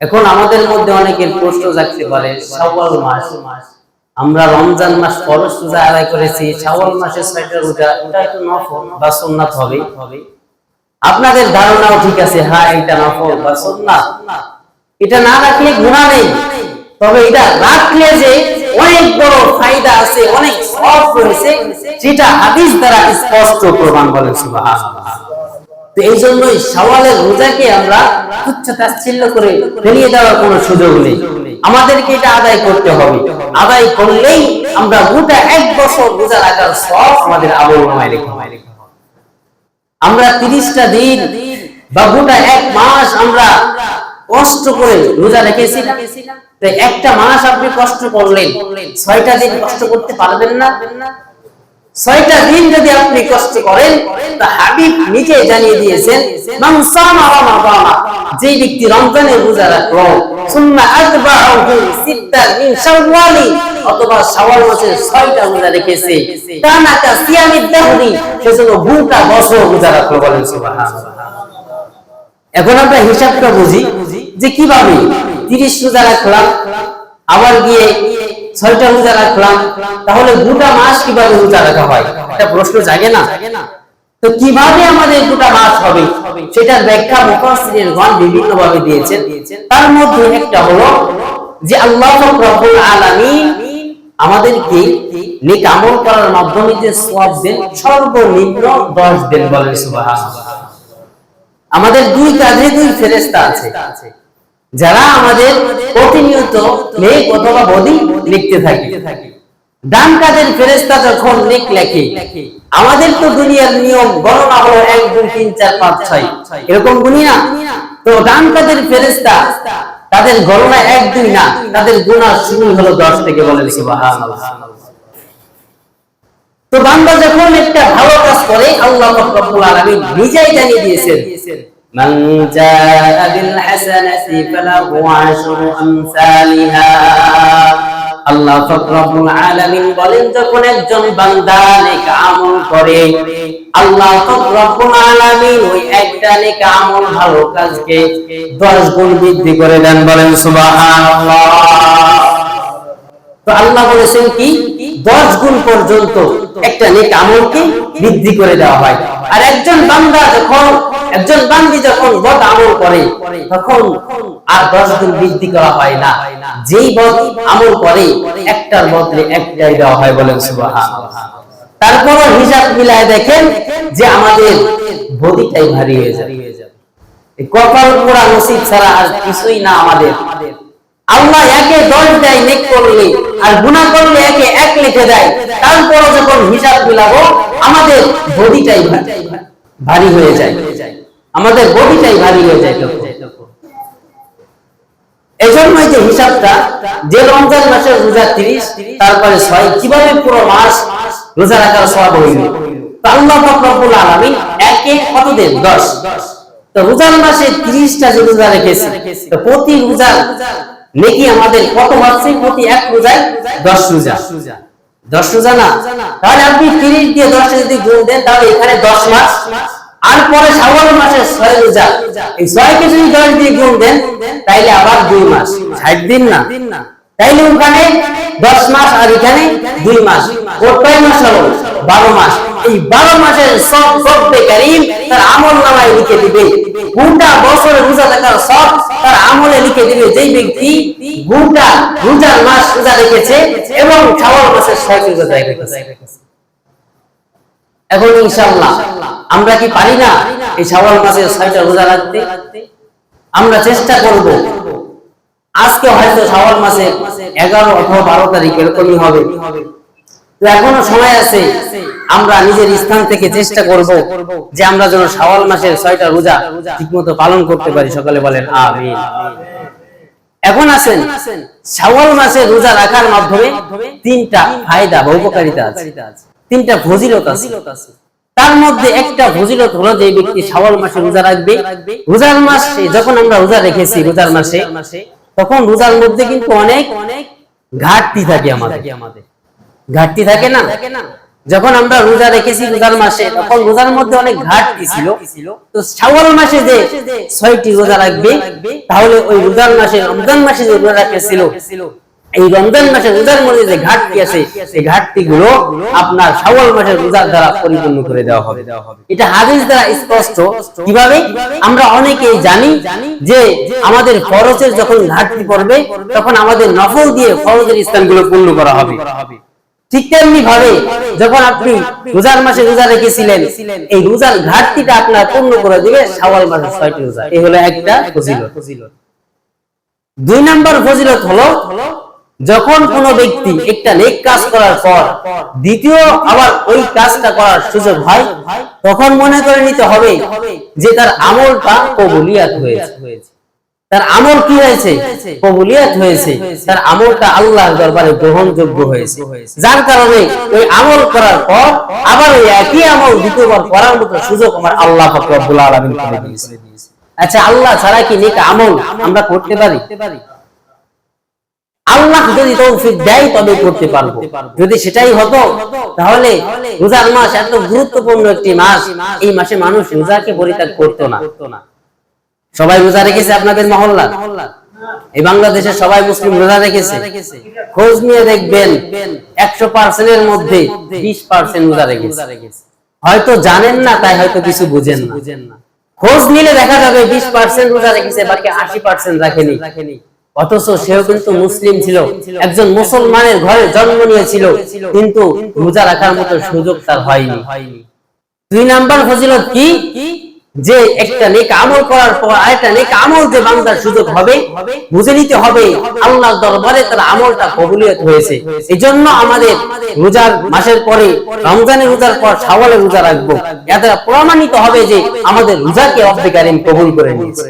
এখন আমাদের মধ্যে অনেকের প্রশ্ন জাগতে পারে, শাওয়াল মাস। আমরা রমজান মাস ফরজ রোজা আদায় করেছি, শাওয়াল মাসের ছয়টা রোজা, এটা একটু নফল বা সুন্নাত হবে। আপনাদের ধারণাও ঠিক আছে হ্যাঁ এটা নফল বা সুন্নাত। এটা না রাখলে গুনাহ নেই। তবে এটা রাখলে যে অনেক বড় ফায়দা আছে, অনেক সব রয়েছে সেটা হাদিস দ্বারা স্পষ্ট প্রমাণ বলেন সুবহানাল্লাহ। এই জন্যই সওয়ালের রোজাকে আমরা তুচ্ছ তাচ্ছিল্য করে ফেলিয়ে দেওয়ার কোনো সুযোগ নেই। আমাদেরকে এটা আদায় করতে হবে। আদায় করলেই আমরা গোটা এক বছর রোজা রাখার সব আমাদের রেখে আমরা তিরিশটা দিন বা গোটা এক মাস আমরা কষ্ট করে রোজা রেখেছি? একটা মাস আপনি কষ্ট করলেন, ছয়টা দিন কষ্ট করতে পারবেন না। ছয়টা দিন যদি আপনি কষ্ট করেন তা হাবিব নিজে জানিয়ে দিয়েছেন যে ব্যক্তি রমজানে রোজা রাখল অথবা শাওয়াল মাসের ছয়টা রোজা রেখেছে দাহরি সেজন্য বছর রোজা বলেন এখন আমরা হিসাবটা বুঝি যে কীভাবে তিরিশ রোজা রাখলাম, আবার গিয়ে ছয়টা রোজা রাখলাম, তাহলে গোটা মাস কীভাবে রোজা রাখা হয়? এটা প্রশ্ন জাগে না? তো কীভাবে আমাদের গোটা মাস হবে? সেটার ব্যাখ্যা মুফাসসিরিন গণ বিভিন্ন ভাবে দিয়েছেন। তার মধ্যে একটা হলো যে আল্লাহ রব্বুল আলামিন আমাদেরকে নেক আমল করার মাধ্যমে যে সওয়াব দেন, সর্বনিম্ন 10 দেন বলেন সুবহানাল্লাহ। আমাদের দুই কাঁধে দুই ফেরেস্তা আছে। যারা আমাদের প্রতিনিয়ত নেক অথবা বদি লিখতে থাকে। ডান কাঁধের ফেরেস্তা যখন নেক লেখে, আমাদের তো দুনিয়ার নিয়ম, গণনা হলো এক, দুই, তিন, চার, পাঁচ, ছয়। এরকম গুনি না? তো ডান কাঁধের ফেরেস্তা তাদের গণনা এক, দুই না? তাদের গুণা শুরু হলো দশ থেকে বলেন সুবহানাল্লাহ। তো বান্দা যখন একটা ভালো কাজ করে, আল্লাহ নিজেই জানিয়ে দিয়েছেন জাআ বিল হাসানাতি ফালাহু আশরু আমসালিহা আল্লাহ রব্বুল আলামিন বলেন, যখন একজন বান্দা নেক আমল করে, আল্লাহ রব্বুল আলামিন ওই একটা নেক আমল ভালো কাজকে 10 গুণ বৃদ্ধি করে দেন বলেন, সুবহানাল্লাহ। তো আল্লাহ বলেছেন কি? দশ গুণ পর্যন্ত একটা নেক আমলকে বৃদ্ধি করে দেওয়া হয়। আর একজন বান্দা যখন একজন বান্দি যখন বদ আমল করে, তখন আর দশ গুণ বৃদ্ধি করা হয় না। যেই বদ আমল করে, একটার বদলে একটাই দেওয়া হয় বলেন সুবহানাল্লাহ। তারপরও হিসাব মিলায় দেখেন যে আমাদের বদিটাই ভারী হয়ে যাবে কপাল পোড়া নসিব ছাড়া আর কিছুই না আমাদের। আল্লাহ একে দশ দেয়, নেক করলে, আর গুনাহ করলে একে এক লিখে দেয়। তারপর যখন হিসাব মিলাবো, আমাদের বডিটাই ভারী। হয়ে যায়। আমাদের বডিটাই ভারী হয়ে যায় যে হিসাবটা, যে রমজান মাসের রোজা 30 তারপরে 6 কীভাবে পুরো মাস রোজা রাখার সওয়াব হইল? তো আল্লাহ একে কত দেন 10 তো রোজার মাসে 30টা যে রোজা রেখেছে, তো প্রতি রোজা নেকি আমাদের কত হচ্ছে প্রতি এক রোজায়? 10 রোজা। 10 রোজা না? তাহলে আপনি 30 দিয়ে 10 যদি গুণ দেন, তাহলে এখানে 10 মাস। আর পরে শাওয়াল মাসে 6 রোজা। এই 6 কে যদি 10 দিয়ে গুণ দেন, তাইলে আবার 2 মাস। 60 দিন না? তাইলে ওখানে 10 মাস আর এখানে 2 মাস। মাস 12 মাস। এই 12 মাসের সব রব্বে কারীম তার আমল নামায় লিখে দিবে। গোটা বছর রোজা থাকার সব তার আমলে লিখে দিবে। যেই ব্যক্তি গোটা রোজার মাস রোজা রেখেছে এবং শাওয়াল মাসের 6 রোজা রেখেছে এখন ইনশাআল্লাহ আমরা কি পারি না এই শাওয়াল মাসের 6টা রোজা রাখতে? আমরা চেষ্টা করব। আজকে হয়তো শাওয়াল মাসে 11 অথবা 12 তারিখ এরকমই হবে। এখনও সময় আছে, আমরা নিজের স্থান থেকে চেষ্টা করব যে আমরা যেন শাওয়াল মাসের 6টা রোজা ঠিকমতো পালন করতে পারি। সকলে বলেন আমিন। এখন আছেন, শাওয়াল মাসে রোজা রাখার মাধ্যমে তিনটা ফায়দা বা উপকারিতা আছে। তিনটা ফজিলত আছে। তার মধ্যে একটা ফজিলত হলো যে ব্যক্তি শাওয়াল মাসে রোজা রাখবে। রোজার মাসে যখন আমরা রোজা রেখেছি, রোজার মাসে, তখন রোজার মধ্যে কিন্তু অনেক ঘাটতি থাকে আমাদের। ঘাটতি থাকে না। যখন আমরা রোজা রেখেছি রোজার মাসে, তখন রোজার মধ্যে অনেক ঘাটতি ছিল। তো শাওয়াল মাসে যে ছয়টি রোজা রাখবে, তাহলে ওই রোজার মাসে, রমজান মাসে যে রোজা রাখেছিল, এই রমজান মাসের রোজার মধ্যে যে ঘাটতি আছে, এই ঘাটতি গুলো আপনার শাওয়াল মাসের রোজার দ্বারা পরিপূর্ণ করে দেওয়া হবে। এটা হাদিস দ্বারা স্পষ্ট। কীভাবে? আমরা অনেকেই জানি যে আমাদের ফরজের যখন ঘাটতি পড়বে, তখন আমাদের নফল দিয়ে ফরজের স্থানগুলো পূর্ণ করা হবে। ঠিক তেমনি ভাবে যখন আপনি রোজার মাসে রোজা রেখেছিলেন, এই রোজার ঘাটতিটা আপনার পূর্ণ করে দিবে শাওয়াল মাসের ছয়টি রোজা। এই হলো একটা ফজিলত। দুই নাম্বার ফজিলত হলো যখন কোন ব্যক্তি একটা নেক কাজ করার পর দ্বিতীয় আবার ওই কাজটা করার সুযোগ হয়, তখন মনে করে নিতে হবে যে তার আমলটা কবুলিয়াত হয়েছে। তার আমল কি হয়েছে? কবুলিয়াত হয়েছে। তার আমলটা আল্লাহর দরবারে গ্রহণযোগ্য হয়েছে। যার কারণে ওই আমল করার পর আবার ওই একই আমল দ্বিতীয়বার করার মতো সুযোগ আমার আল্লাহ রব্বুল আলামিন করে দিয়েছে। আচ্ছা আল্লাহ ছাড়া কি নেক আমল আমরা করতে পারি? আল্লাহ যদি তৌফিক দেয় তবে করতে পারব। যদি সেটাই হতো তাহলে রোজার মাস এত গুরুত্বপূর্ণ একটি মাস। এই মাসে মানুষ রোজাকে পরিত্যাগ করতো না। সবাই রোজা রেখেছে আপনাদের মহল্লা? এই বাংলাদেশে সবাই মুসলিম রোজা রেখেছে। খোঁজ নিয়ে দেখবেন, একশো পার্সেন্টের মধ্যে বিশ পার্সেন্ট রোজা রেখেছে। হয়তো জানেন না, তাই হয়তো কিছু বুঝেন না। খোঁজ নিলে দেখা যাবে বিশ পার্সেন্ট রোজা রেখেছে, বাকি আশি পার্সেন্ট রাখেনি। অথচ সেও কিন্তু মুসলিম ছিল, একজন মুসলমানের ঘরে জন্ম নিয়েছিল, কিন্তু রোজা রাখার মতো সুযোগ তার হয়নি। দুই নাম্বার ফজিলত কি? যে একটা নেক আমল করার পর আরেকটা নেক আমল যে বান্দার সুযোগ হবে, বুঝে নিতে হবে, আল্লাহর দরবারে তার আমলটা কবুলিয়ত হয়েছে। এই জন্য আমাদের রোজার মাসের পরে, রমজানের রোজার পর শাওয়ালের রোজা রাখব। এতে প্রমাণিত হবে যে আমাদের রোজাকে রব্বে কারীম কবুল করে নিয়েছে।